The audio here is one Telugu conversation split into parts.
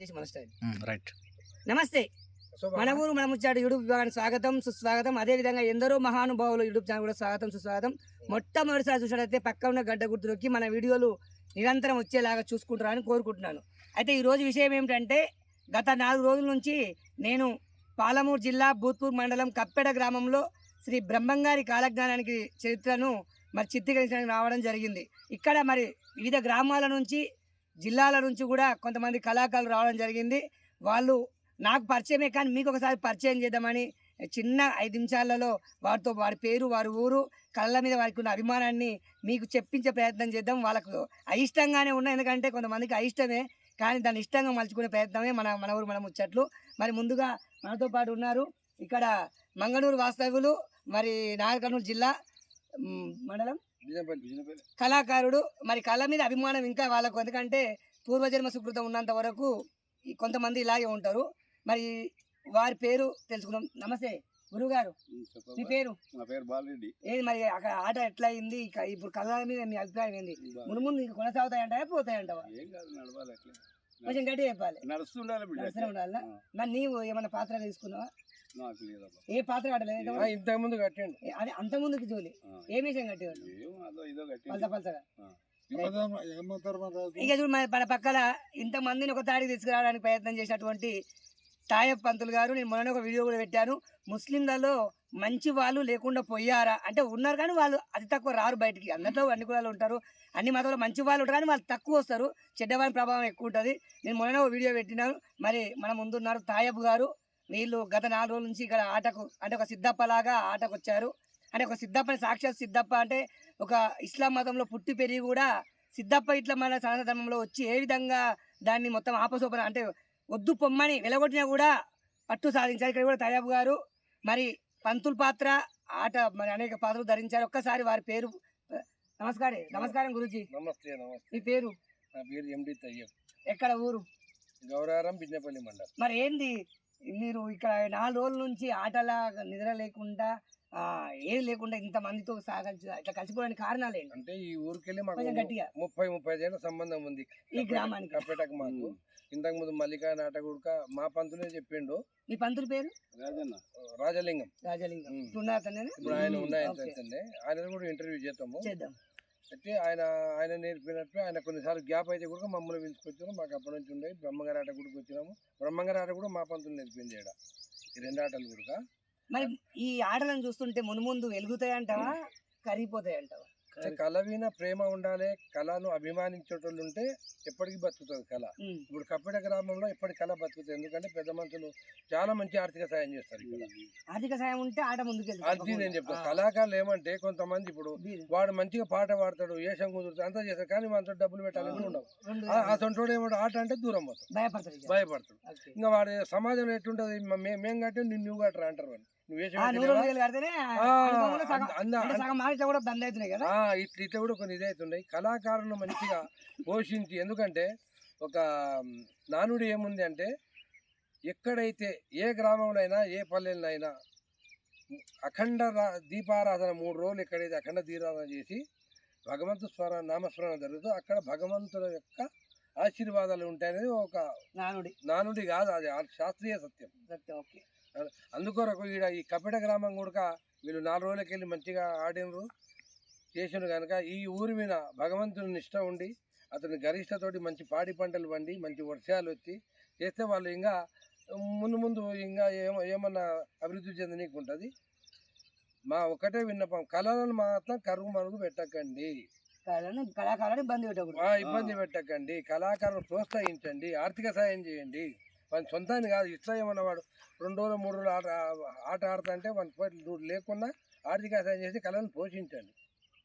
చేసి మన స్టైల్. రైట్ నమస్తే. మన ఊరు మన ముచ్చాడు యూట్యూబ్ విభాగానికి స్వాగతం సుస్వాగతం. అదే విధంగా ఎందరో మహానుభావులు యూట్యూబ్ ఛానల్ కూడా స్వాగతం సుస్వాగతం. మొట్టమొదటిసారి చూసినట్లయితే పక్క ఉన్న గడ్డ గుర్తు నొక్కి మన వీడియోలు నిరంతరం వచ్చేలాగా చూసుకుంటారని కోరుకుంటున్నాను. అయితే ఈ రోజు విషయం ఏమిటంటే గత నాలుగు రోజుల నుంచి నేను పాలమూరు జిల్లా భూత్పూర్ మండలం కప్పెడ గ్రామంలో శ్రీ బ్రహ్మంగారి కాలజ్ఞానానికి చరిత్రను మరి చిత్రీకరించడానికి రావడం జరిగింది. ఇక్కడ మరి వివిధ గ్రామాల నుంచి జిల్లాల నుంచి కూడా కొంతమంది కళాకారులు రావడం జరిగింది. వాళ్ళు నాకు పరిచయమే కానీ మీకు ఒకసారి పరిచయం చేద్దామని చిన్న ఐదు నిమిషాలలో వారితో వారి పేరు వారి ఊరు కళ్ళ మీద వారికి ఉన్న అభిమానాన్ని మీకు చెప్పించే ప్రయత్నం చేద్దాం. వాళ్ళకు అయిష్టంగానే ఉన్నాయి. ఎందుకంటే కొంతమందికి అయిష్టమే కానీ దాన్ని ఇష్టంగా మలుచుకునే ప్రయత్నమే మన మన ఊరు మనం ముచ్చట్లు. మరి ముందుగా మనతో పాటు ఉన్నారు ఇక్కడ మంగళూరు వాస్తవ్యులు మరి నాగర్కర్నూలు జిల్లా మండలం? కళాకారుడు మరి కళ మీద అభిమానం ఇంకా వాళ్ళకు ఎందుకంటే పూర్వజన్మ సుకృతం ఉన్నంత వరకు కొంతమంది ఇలాగే ఉంటారు. మరి వారి పేరు తెలుసుకుందాం. నమస్తే గురుగారు. మీ పేరు? నా పేరు బాలరెడ్డి. ఏది మరి అక్కడ ఆట ఎట్లా అయింది ఇక ఇప్పుడు కళ మీద మీ అభిప్రాయం ఏంది? ముందు ముందు ఇది కొనసాగుతాయంటావా పోతాయంటావా? ఏం కాదు నడవాలి అట్లా. కొంచెం గట్టిగా చెప్పాలి. నడుస్తుండాలి నడుస్తూనే ఉండాలా మరి నీవు ఏమైనా పాత్ర తీసుకున్నావా? ఏ పాత్ర ఆడలేదు ఇంతకు ముందు కట్టండి. అది అంత ముందుకు జోలి. ఏ విషయం ఏమంటారు ఇక చూడు మన పక్కన ఇంతమందిని ఒక తాడికి తీసుకురావడానికి ప్రయత్నం చేసినటువంటి తాయబ్ పంతులు గారు నేను మొన్న ఒక వీడియో కూడా పెట్టాను. ముస్లింలలో మంచి వాళ్ళు లేకుండా పోయారా? అంటే ఉన్నారు కానీ వాళ్ళు అతి తక్కువ రారు బయటికి. అందరిలో అన్ని కులాలు ఉంటారు. అన్ని మతాల్లో మంచి వాళ్ళు ఉంటారు కానీ వాళ్ళు తక్కువ వస్తారు. చెడ్డవారి ప్రభావం ఎక్కువ ఉంటుంది. నేను మొన్న ఒక వీడియో పెట్టినాను. మరి మన ముందున్నారు తాయబ్ గారు. వీళ్ళు గత నాలుగు రోజుల నుంచి ఇక్కడ ఆటకు అంటే ఒక సిద్ధప్ప లాగా ఆటకు వచ్చారు అంటే ఒక సిద్ధప్పని సాక్షాత్ సిద్ధప్ప అంటే ఒక ఇస్లాం మతంలో పుట్టి పెరిగి కూడా సిద్ధప్ప ఇట్లా మన సనాతన ధర్మంలో వచ్చి ఏ విధంగా దాన్ని మొత్తం ఆపసోపన అంటే వద్దు పొమ్మని వెలగొట్టినా కూడా పట్టు సాధించారు. ఇక్కడ కూడా తయాబు గారు మరి పంతుల పాత్ర ఆట మరి అనేక పాత్రలు ధరించారు. ఒక్కసారి వారి పేరు నమస్కారం నమస్కారం గురుజీ. నమస్తే నమస్తే. మీ పేరు? నా పేరు ఎండి తయ్యం ఎక్కడ ఊరు? గౌరారం బిజ్నపల్లి మండలం. మరి ఏంది? మీరు ఇక్కడ నాలుగు రోజుల నుంచి ఆటలా నిద్ర లేకుండా ఆ, ఏది లేకుండా ఇంత మందితో సాగలిసి ఇట్లా కలిసిపోవడానికి కారణాలు ఏంటి? అంటే ఈ ఊరికెళ్ళి మాకు గట్టిగా. ముప్పై ముప్పై ఏళ్ళ సంబంధం ఉంది. ఈ గ్రామానికి. కప్పేటకు మాకు. ఇంతకు ముందు మల్లికా నాటకుడుక మా పంతులే చెప్పిండు. మీ పంతుల పేరు? రాజలింగం. రాజలింగం. ఉమ్. ఇప్పుడు ఆయన ఓకే. ఉన్నాయంటే ఆయన కూడా ఇంటర్వ్యూ చేద్దాము. చేద్దాం. అయితే ఆయన ఆయన నేర్పినట్టు ఆయన కొన్నిసార్లు గ్యాప్ అయితే కూడా మమ్మల్ని పిలుచుకొచ్చారు. మాకు అప్పటి నుంచి ఉండే బ్రహ్మంగారి ఆట కూడా వచ్చినాము. బ్రహ్మంగారి ఆట కూడా మా పంతులు నేర్పింది ఇక్కడ ఈ రెండు ఆటలు కూడా. మరి ఈ ఆటలను చూస్తుంటే మును ముందు వెలుగుతాయంటావా? కరిగిపోతాయంటావా? కళ మీద ప్రేమ ఉండాలి కళను అభిమానించేటోళ్ళు ఉంటే ఎప్పటికీ బతుకుతుంది కళ. ఇప్పుడు కప్పిడ గ్రామంలో ఎప్పటి కళ బతుకుతుంది ఎందుకంటే పెద్ద మనుషులు చాలా మంచి ఆర్థిక సాయం చేస్తారు ఇక్కడ. ఆర్థిక సాయం ఉంటే ఆట ముందుకు అది నేను చెప్తాను కళాకారులు ఏమంటే కొంతమంది ఇప్పుడు వాడు మంచిగా పాట పాడతాడు ఏషం కుదురుతాడు అంతా చేస్తాడు కానీ మనతో డబ్బులు పెట్టాలని ఉండవు. సొంటోడు ఏమంటే ఆట అంటే దూరం పోతాడు. భయపడతాడు ఓకే. ఇంకా వాడు సమాజంలో ఎట్టుంటది మ- మే- మేం కట్టి నిన్ను నువ్వు కట్టరా అంటారు వాళ్ళు వేషం నూరు కడితేనే సగం- కూడా అవుతున్నాయి కదా? ఇట్లా ఇట్లా కూడా కొన్ని ఇదవుతున్నాయి కళాకారులను మంచిగా పోషించి ఎందుకంటే ఒక నానుడి ఏముంది అంటే ఎక్కడైతే ఏ గ్రామంలో అయినా ఏ పల్లెల్లో అయినా అఖండ దీపారాధన మూడు రోజులు ఎక్కడైతే అఖండ దీపారాధన చేసి భగవంతు స్వర నామస్మరణ జరుగుతుందో అక్కడ భగవంతుల యొక్క ఆశీర్వాదాలు ఉంటాయనేది ఒక నానుడి. నానుడి కాదు అది శాస్త్రీయ సత్యం. సత్యం ఓకే. అందుకొరకు ఈడ ఈ కపిట గ్రామం కూడా వీళ్ళు నాలుగు రోజులకి వెళ్ళి మంచిగా ఆడినరు చేసిన కనుక ఈ ఊరి మీద భగవంతుని నిష్ట ఉండి అతని గరిష్టతోటి మంచి పాడి పంటలు పండి మంచి వర్షాలు వచ్చి చేస్తే వాళ్ళు ఇంకా ముందు ముందు ఇంకా ఏమ ఏమన్నా అభివృద్ధి చెందనీకి ఉంటుంది మా ఒకటే విన్నపం కళలను మాత్రం కరువు మరుగు పెట్టకండి. కళను కళాకారుని బంద్ పెట్టకూడదు. ఆ ఇబ్బంది పెట్టకండి. కళాకారులు ప్రోత్సహించండి ఆర్థిక సాయం చేయండి. వాని సొంతాన్ని కాదు ఇట్లా ఏమన్నా వాడు రెండు రోజులు మూడు రోజులు ఆట ఆట ఆడుతా అంటే వాని పోయి లేకుండా ఆర్థిక సాయం చేసి కళను పోషించండి.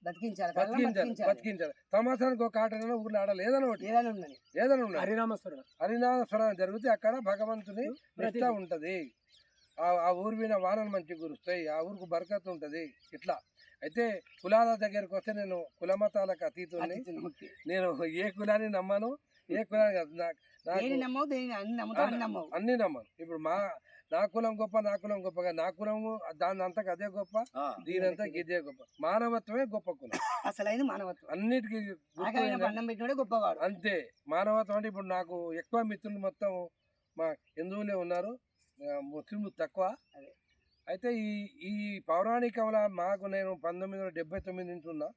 బతికించాలి బతికించాలి ఒక ఆటనైనా ఊర్లో ఆడాలి. ఏదైనా ఒకటి. ఏదైనా ఉందని ఏదైనా ఉండాలి జరిగితే అక్కడ భగవంతుని నిష్ట ఉంటది. ఆ ఊరి మీద వానలు మంచిగా కురుస్తాయి. ఆ ఊరికి బరకత్ ఉంటది. ఇట్లా. అయితే కులాల దగ్గరికి వస్తే నేను కులమతాలకు అతీతుని. నేను ఏ కులాన్ని నమ్మను? ఏ కులాన్ని కాదు. నాకు అన్ని నమ్మను. ఇప్పుడు మా నా కులం గొప్ప నా కులం గొప్పగా. నా కులము దాని అంతకు అదే గొప్ప దీనంతా ఇదే. గొప్ప. మానవత్వమే గొప్ప కులం. అసలైన మానవత్వం. అన్నిటికీ పెట్టినోడే గొప్పవాడు. అంతే. మానవత్వం అంటే ఇప్పుడు నాకు ఎక్కువ మిత్రులు మొత్తం మా హిందువులే ఉన్నారు. ముస్లింలు తక్కువ. అయితే ఈ ఈ పౌరాణికంలో మాకు నేను పంతొమ్మిది వందల డెబ్బై తొమ్మిది నుంచి ఉన్నా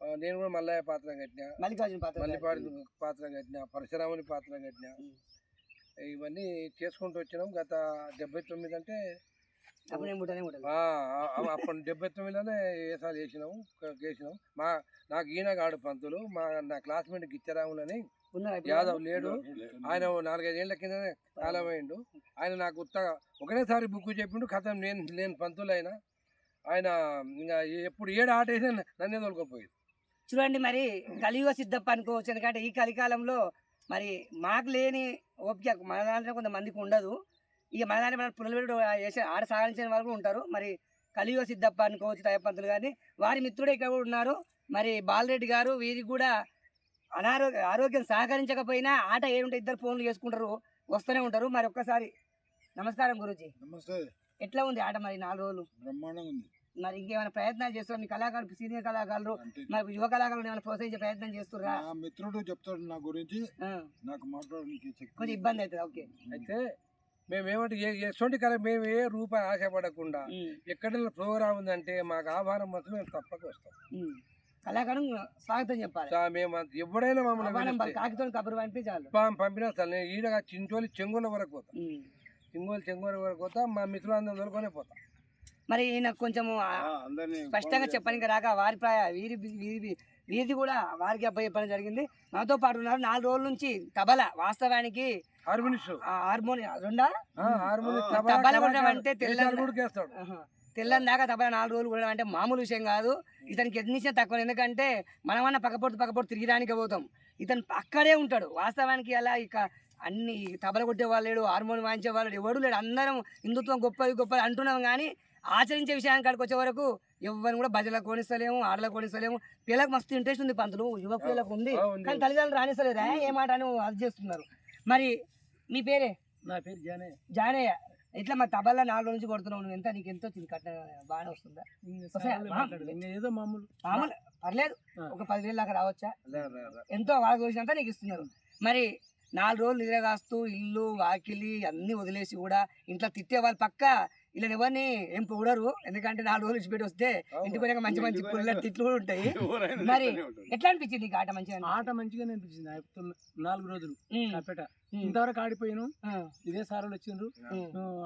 నేను కూడా మల్లయ్య పాత్ర కట్టిన. మల్లికార్జున పాత్ర మల్లిపాడి పాత్ర కట్టిన. పరశురాముని పాత్ర కట్టిన. ఇవన్నీ చేసుకుంటూ వచ్చినాం. గత డెబ్బై తొమ్మిది అంటే అప్పుడు డెబ్బై తొమ్మిదిలోనే ఏసాలు చేసినాము క- చేసినాం. మా నాకు ఈయన గాడు పంతులు మా నా క్లాస్మేట్ గిచ్చరాములు అని ఉన్నారా ఇప్పుడు? యాదవ్ లేడు. ఆయన ఓ నాలుగైదేళ్ళ కిందనే కాలమైండు. ఆయన నాకు ఉత్తగా ఒకటేసారి బుక్ చెప్పిండు కథ నేను నేను పంతులు అయినా ఆయన ఇంకా ఎప్పుడు ఏడు ఆట వేసినా నన్నే తోలుకోపోయింది చూడండి మరి కలియుగ సిద్ధప్ప అనుకోవచ్చు ఎందుకంటే ఈ కలికాలంలో మరి మాకు లేని ఓపిక మన దాంట్లో కొంతమందికి ఉండదు. ఇక మన దాంట్లో మన పునర్వేడు చేసే ఆడ సాగించిన వాళ్ళు కూడా ఉంటారు. మరి కలియుగ సిద్ధప్ప అనుకోవచ్చు తయపంతులు కానీ వారి మిత్రుడు ఇక్కడ కూడా ఉన్నారు. మరి బాలరెడ్డి గారు వీరికి కూడా అనారోగ్య ఆరోగ్యం సహకరించకపోయినా ఆట ఏముంటే ఇద్దరు ఫోన్లు చేసుకుంటారు వస్తూనే ఉంటారు. మరి ఒక్కసారి నమస్కారం గురూజీ. నమస్తే. ఎట్లా ఉంది ఆట మరి నాలుగు రోజులు? బ్రహ్మాండంగా ఉంది. మరి ఇంకేమైనా ప్రయత్నాలు చేస్తున్నారు మీ కళాకారులు సీనియర్ కళాకారులు మరి యువ కళాకారులు ఏమైనా ప్రోత్సహించే ప్రయత్నం చేస్తుర్రా? నా మిత్రుడు చెప్తాడు నా గురించి. నాకు మాట్లాడడానికి కొంచెం ఇబ్బంది అవుతుంది ఓకే. అయితే మేము ఏమంటే ఏ ఎటువంటి కల మేము ఏ రూపాయి ఆశపడకుండా ఉమ్, ఎక్కడైనా ప్రోగ్రామ్ ఉందంటే మాకు ఆహ్వానం మాత్రం మేము తప్పక వస్తాం. కళాకారం స్వాగతం చెప్పాలి. మేము ఎవడైనా మమ్మల్ని కాకితో కబురు పంపి చాలు. పం- పంపినా సార్ నేను ఈడ చించోలి చెంగోల వరకు పోతా. చెంగోలు చెంగోల వరకు పోతా మా మిత్రులందరూ దొరుకునే పోతా. మరి ఈయన కొంచెము స్పష్టంగా చెప్పడానికి రాక వారి ప్రాయ వీరి వీరి వీరిది కూడా వారికి అబ్బాయి చెప్పడం జరిగింది. నాతో పాటు ఉన్నారు. నాలుగు రోజుల నుంచి తబల వాస్తవానికి. తెల్లని దాకా తబల నాలుగు రోజులు కూడా అంటే మామూలు విషయం కాదు. ఇతనికి ఎన్ని తక్కువ ఎందుకంటే మనమన్నా పక్కపోటు పక్కపోటు తిరిగిరానికి పోతాం. ఇతను అక్కడే ఉంటాడు. వాస్తవానికి అలా ఇక అన్ని తబల కొట్టే వాళ్ళు లేడు హార్మోన్ వాయించే వాళ్ళు ఎవడు లేడు. అందరం హిందుత్వం గొప్పది గొప్పది అంటున్నాం కానీ ఆచరించే విషయానికి కాడికి వచ్చే వరకు ఎవరిని కూడా భజనలకు కొనిస్తలేము ఆడలకు కొనిస్తలేము. పిల్లలకు మస్తు ఇంట్రెస్ట్ ఉంది పంతులు యువ పిల్లలకు ఉంది. కానీ తల్లిదండ్రులు రాణిస్తలేరా ఏ మాట అని అది చేస్తున్నారు. మరి మీ పేరే? నా పేరు జానే జానయ్య. ఇట్లా మా తబలా నాలుగు నుంచి కొడుతున్నావు నువ్వు? ఎంత నీకు ఎంత కట్ట బాగానే వస్తుందా? ఏదో మామూలు. మామూలు? పర్లేదు. ఒక పదివేలు దాకా రావచ్చా. ఎంతో వాళ్ళకి వచ్చినంత నీకు ఇస్తున్నారు. మరి నాలుగు రోజులు నిద్రగాస్తూ ఇల్లు వాకిలి అన్ని వదిలేసి కూడా ఇంట్లో తిట్టే వాళ్ళు పక్క ఇలా ఎవరిని ఏం పొగడరు. ఎందుకంటే నాలుగు రోజులు ఇచ్చిపెట్టి వస్తే ఇంటికి పోయాక మంచి మంచి పుల్ల తిట్లు కూడా ఉంటాయి. మరి ఎట్లా అనిపించింది నీకు ఆట మంచిగా ఆట మంచిగానే అనిపించింది. నాలుగు రోజులు కాపేట ఇంతవరకు ఆడిపోయాను. ఇదే సార్లు వచ్చిండ్రు.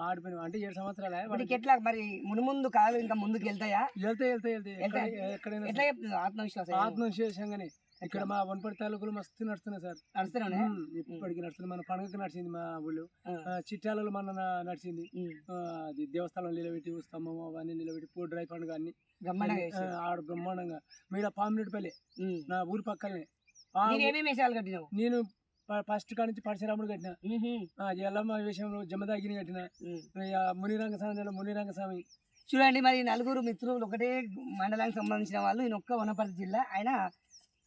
ఆడిపోయినాం. అంటే ఏడు సంవత్సరాలు నీకు ఎట్లా మరి మునుముందు కాదు ఇంకా ముందుకు వెళ్తాయా? వెళ్తే వెళ్తే వెళ్తే వెళ్తాయి. ఎక్కడ- ఎక్కడైనా ఎట్లా. చెప్తున్నావు? ఆత్మవిశ్వాసం ఆత్మవిశేషంగానే ఇక్కడ మా వనపడి తాలూకులు మస్తు నడుస్తున్నాయి సార్. నడుస్తున్నానే? ఇప్పటికి నడుస్తుంది. మన పండుగకి నడిచింది మా ఊళ్ళో. చిట్యాలలో మన నడిచింది. అది దేవస్థానం నిలబెట్టి స్తంభం అవన్నీ నిలబెట్టి పూట డ్రై పండుగ అన్ని. ఆడ బ్రహ్మాండంగా. మీద పామిరెడ్డిపల్లి. నా ఊరి పక్కనే. నేను ఫస్ట్ కాడ నుంచి పరశురాముడు కట్టిన. ఎల్లమ్మ విషయంలో జమదాగిని కట్టిన. మునిరంగ స్వామి మునిరంగ స్వామి. చూడండి మరి నలుగురు మిత్రులు ఒకటే మండలానికి సంబంధించిన వాళ్ళు. ఈయన ఒక్క వనపర్తి జిల్లా. ఆయన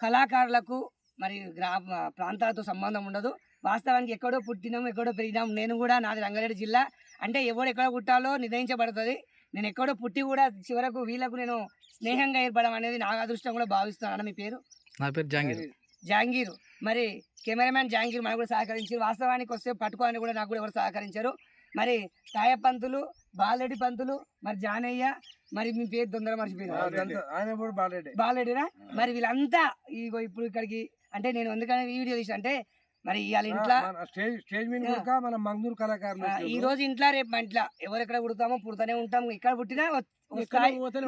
కళాకారులకు మరి గ్రామ ప్రాంతాలతో సంబంధం ఉండదు. వాస్తవానికి ఎక్కడో పుట్టినాం ఎక్కడో పెరిగినాం. నేను కూడా నాది రంగారెడ్డి జిల్లా. అంటే ఎవడు ఎక్కడ పుట్టాలో నిర్ణయించబడుతుంది. నేను ఎక్కడో పుట్టి కూడా చివరకు వీళ్ళకు నేను స్నేహంగా ఏర్పడడం అనేది నా అదృష్టం కూడా భావిస్తున్నాను. మీ పేరు? నా పేరు జాంగీర్. జహాంగీర్ మరి కెమెరామ్యాన్ జహాంగీర్ మనకు కూడా సహకరించి వాస్తవానికి వస్తే పట్టుకోవాలని కూడా నాకు కూడా ఎవరు సహకరించారు. మరి తాయ పంతులు బాలరెడ్డి పంతులు మరి జానయ్య మరి మీ పేరు తొందర మర్చిపోయింది బాగాలేడే బాలరెడ్డినా? మరి వీళ్ళంతా ఇగో ఇప్పుడు ఇక్కడికి అంటే నేను ఎందుకని ఈ వీడియో తీసి అంటే మరి ఇవాళ ఇంట్లో స్టేజ్ మీద మన మంగళూరు కళాకారులు ఈ. రోజు ఇంట్లో రేపు మా ఇంట్లో ఎవరు ఎక్కడ పుడతామో పుడతానే ఉంటాం. ఇక్కడ పుట్టినా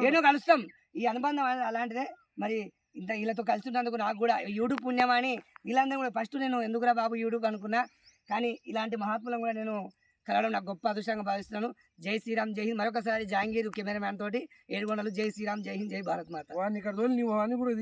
ఏదో కలుస్తాం. ఈ అనుబంధం అలాంటిదే. మరి ఇంత వీళ్ళతో కలిసినందుకు నాకు కూడా యూట్యూబ్ పుణ్యం అని వీళ్ళందరూ కూడా ఫస్ట్ నేను ఎందుకురా బాబు యూట్యూబ్ అనుకున్నా. కానీ ఇలాంటి మహాత్ములను కూడా నేను కలవడం నాకు గొప్ప అదృష్టంగా భావిస్తున్నాను. జై శ్రీరామ్ జై హింద్. మరొకసారి జహాంగీర్ కెమెరామ్యాన్ తోటి ఏడుగొండలు జై శ్రీరామ్ జై హింద్ జై భారత్ మాత. ఇక్కడ నువ్వు అని కూడా